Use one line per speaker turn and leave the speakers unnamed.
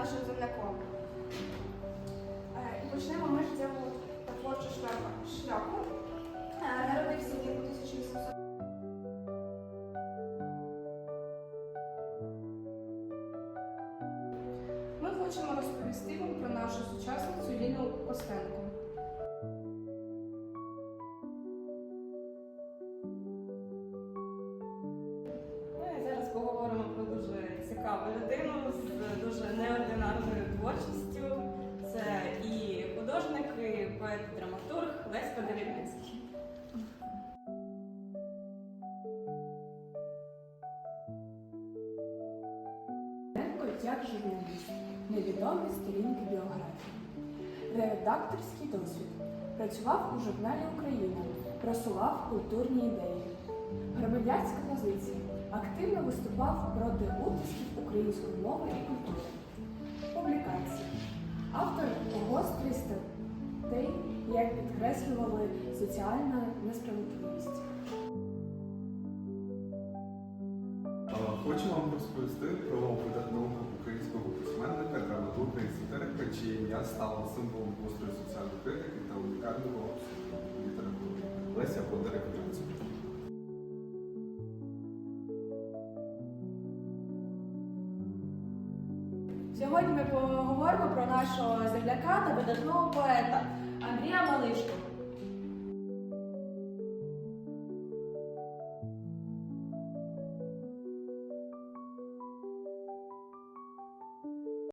нашим земляком. Е, І почнемо ми з цього шляху. шляху. Е, Народився він у 1800 Ми хочемо розповісти вам про нашу сучасницю Ліну Костенко.
Поет, драматург Лесь Подорівницький.
Денко як журналіст, невідомі сторінки біографії, редакторський досвід. Працював у журналі Україна, просував культурні ідеї. Громадянська позиція. Активно виступав проти утисків української мови і культури. Як підкреслювали соціальна несправедливість.
Хочу вам розповісти про видатного українського письменника, драматурга і сатирика, чиє ім'я стало символом гострої соціальної критики та унікального літератури. Леся Бондаря-Кудринська.
Сьогодні ми поговоримо про нашого земляка та видатного поета Андрія.